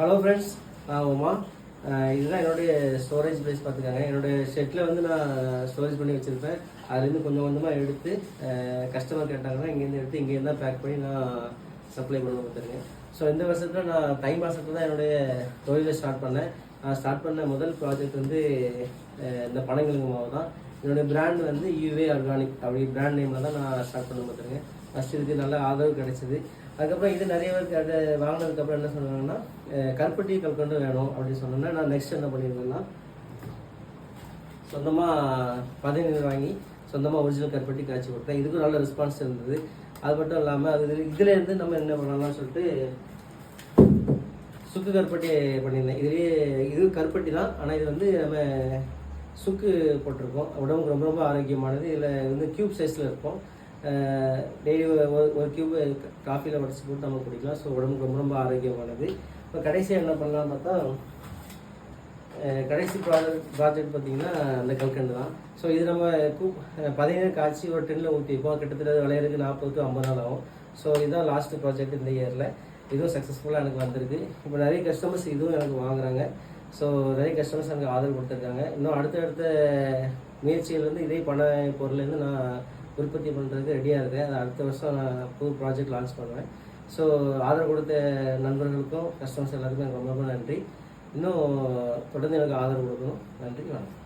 Hello friends நான் உமா. இதுதான் என்னுடைய ஸ்டோரேஜ் பிளேஸ் பார்த்துக்காங்க. என்னுடைய ஷெட்டில் வந்து நான் ஸ்டோரேஜ் பண்ணி வச்சுருப்பேன். அதுலேருந்து கொஞ்சம் கொஞ்சமாக எடுத்து கஸ்டமர் கேட்டாங்கன்னா இங்கேருந்து எடுத்து இங்கேருந்து தான் பேக் பண்ணி நான் சப்ளை பண்ண கொடுத்துருக்கேன் ஸோ இந்த வருஷத்தில் நான் தை மாதத்துல தான் என்னுடைய தொழிலை ஸ்டார்ட் பண்ணேன். நான் ஸ்டார்ட் பண்ண முதல் ப்ராஜெக்ட் வந்து இந்த பனங்கிழங்கு மாவு தான் என்னுடைய பிராண்ட் வந்து யூவே ஆர்கானிக் அப்படி பிராண்ட் நேமில் தான் நான் ஸ்டார்ட் பண்ண பார்த்துருக்கேன் ஃபஸ்ட் இதுக்கு நல்ல ஆதரவு கிடைச்சிது. அதுக்கப்புறம் இது நிறைய பேருக்கு அதை வாங்கினதுக்கப்புறம் என்ன சொன்னாங்கன்னா கருப்பட்டி கல்கண்டு வேணும் அப்படின்னு சொன்னோன்னா நான் நெக்ஸ்ட் என்ன பண்ணியிருந்தேன்னா சொந்தமாக பதினேழு வாங்கி சொந்தமாக ஒரிஜினல் கருப்பட்டி காய்ச்சி கொடுத்தேன். இதுக்கும் நல்ல ரெஸ்பான்ஸ் இருந்தது. அது மட்டும் இல்லாமல் அது இதுலேருந்து நம்ம என்ன பண்ணலாம்னு சொல்லிட்டு சுக்கு கருப்பட்டி பண்ணியிருந்தேன். இதுலேயே இது கருப்பட்டி தான். ஆனால் இது வந்து நம்ம சுக்கு போட்டிருக்கோம். உடம்புக்கு ரொம்ப ரொம்ப ஆரோக்கியமானது. இதில் வந்து க்யூப் சைஸில் இருக்கும். டெய்லி ஒரு ஒரு க்யூப் காஃபியில் உடச்சி போட்டு நம்ம குடிக்கலாம். ஸோ உடம்புக்கு ரொம்ப ரொம்ப ஆரோக்கியமானது. இப்போ கடைசியாக என்ன பண்ணலாம்னு பார்த்தா கடைசி ப்ராஜெக்ட் ப்ராஜெக்ட் பார்த்தீங்கன்னா அந்த கல்கண்டு தான். ஸோ இது நம்ம கூ பதினேழு காய்ச்சி ஒரு டென்னில் ஊற்றிப்போம் கிட்டத்தட்ட விளையிறதுக்கு நாற்பது டு ஐம்பது நாள் ஆகும். ஸோ இதுதான் லாஸ்ட் ப்ராஜெக்ட் இந்த இயரில் இதுவும் சக்ஸஸ்ஃபுல்லாக எனக்கு வந்திருக்கு. இப்போ நிறைய கஸ்டமர்ஸ் இதுவும் எனக்கு வாங்குறாங்க. ஸோ நிறைய கஸ்டமர்ஸ் எனக்கு ஆதரவு கொடுத்துருக்காங்க. இன்னும் அடுத்தடுத்த முயற்சிகள் வந்து இதே பண பொருள்லேருந்து நான் உற்பத்தி பண்ணுறதுக்கு ரெடியாக இருக்கேன். அது அடுத்த வருஷம் நான் புது ப்ராஜெக்ட் லான்ச் பண்ணுவேன். ஸோ ஆதரவு கொடுத்த நண்பர்களுக்கும் கஸ்டமர்ஸ் எல்லாருக்கும் எனக்கு ரொம்ப ரொம்ப நன்றி. இன்னும் தொடர்ந்து எனக்கு ஆதரவு கொடுக்கணும். நன்றி வணக்கம்.